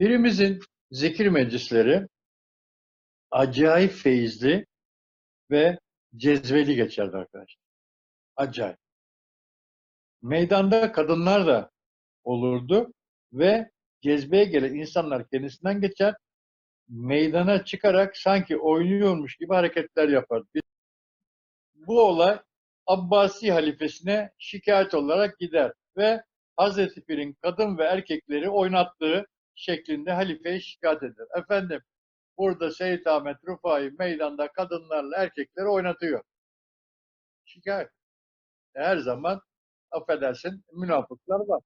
Birimizin zikir meclisleri acayip feyizli ve cezveli geçerdi arkadaşlar. Acayip. Meydanda kadınlar da olurdu ve cezbeye gelen insanlar kendisinden geçer, meydana çıkarak sanki oynuyormuş gibi hareketler yapardı. Bu olay Abbasi halifesine şikayet olarak gider ve Hazreti Pir'in kadın ve erkekleri oynattığı şeklinde halifeye şikayet eder. Efendim burada Seyyid Ahmet Rufai meydanda kadınlarla erkekleri oynatıyor. Şikayet. Her zaman affedersin münafıklar var.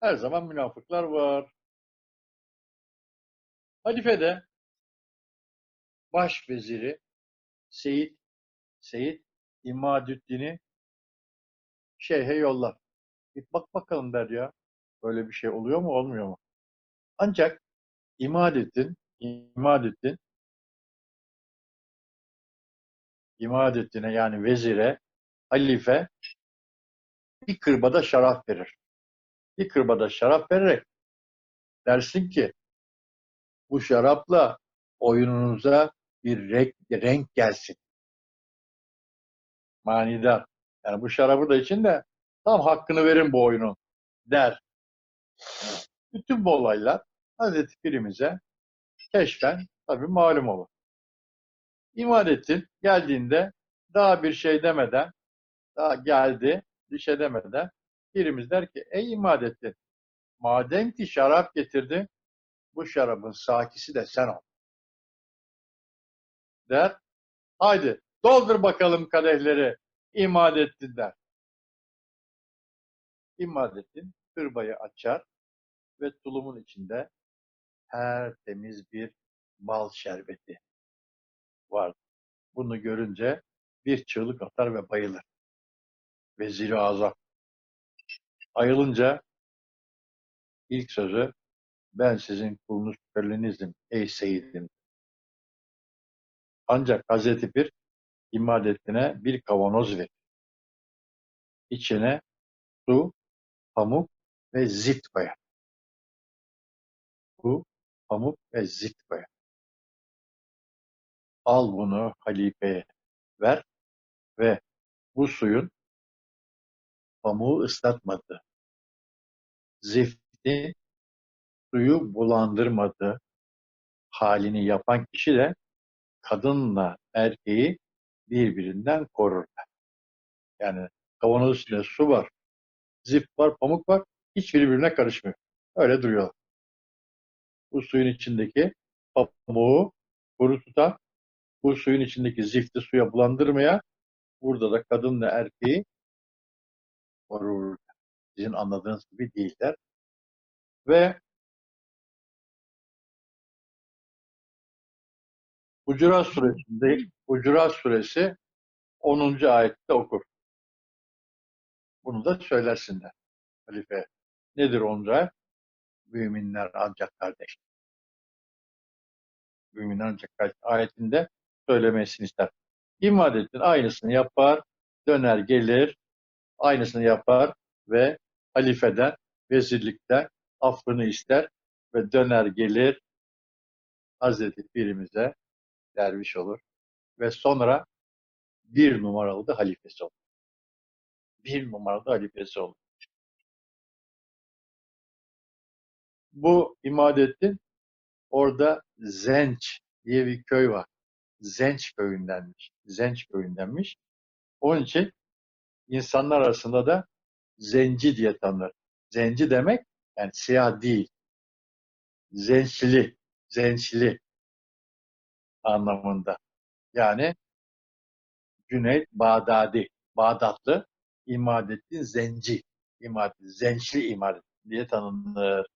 Her zaman münafıklar var. Halife de baş veziri Seyit Seyit İmadüddin'i şeyhe yollar. Git bak bakalım der ya. Böyle bir şey oluyor mu olmuyor mu? Ancak İmadettin İmadettin İmadettin'e yani vezire halife bir kırbada şarap verir. Bir kırbada şarap vererek dersin ki bu şarapla oyununuza bir renk, renk gelsin. Manidar. Yani bu şarabı da için de tam hakkını verin bu oyunun der. Bütün bu olaylar Hazreti Pirimize keşfen tabi malum olur. İmadettin geldiğinde daha bir şey demeden, daha geldi, bir şey demeden birimiz der ki, ey İmadettin, madem ki şarap getirdi, bu şarabın sakisi de sen ol. Der, haydi doldur bakalım kadehleri İmadettin der. İmadettin kırbayı açar ve tulumun içinde her temiz bir bal şerbeti var. Bunu görünce bir çığlık atar ve bayılır. Vezir-i Azam. Ayılınca ilk sözü ben sizin kulunuz kölenizim ey seyidim. Ancak Hazreti Pir İmadettin'e bir kavanoz verir. İçine su, pamuk ve zit koyar. Su, pamuk ve zit koyar. Al bunu halifeye ver ve bu suyun pamuğu ıslatmadı. Ziftin suyu bulandırmadı halini yapan kişi de kadınla erkeği birbirinden korur. Yani kavanoz içinde su var, zif var, pamuk var, hiç birbirine karışmıyor. Öyle duruyor. Bu suyun içindeki pamuğu kuru tutan, bu suyun içindeki zifti suya bulandırmaya, burada da kadınla erkeği korur. Sizin anladığınız gibi değiller. Ve Hucurat suresinde Hucurat suresi 10. ayette okur. Bunu da söylersinler halife. Nedir 10. ayet? Müminler ancak kardeş. Müminler ancak kardeş. Ayetinde söylemesini ister. İmad ettin aynısını yapar, döner gelir, aynısını yapar ve halifeden, vezirlikten affını ister ve döner gelir Hazreti Pirimize derviş olur ve sonra bir numaralı da halifesi olur. Bir numaralı da halifesi olur. Bu İmadettin orada Zenç diye bir köy var. Zenç köyündenmiş. Zenç köyündenmiş. Onun için insanlar arasında da zenci diye tanınır. Zenci demek yani siyah değil. Zençli, zençli anlamında. Yani Cüneyt Bağdadi, Bağdatlı İmadettin Zenci, İmadettin, Zençli İmadettin diye tanınır.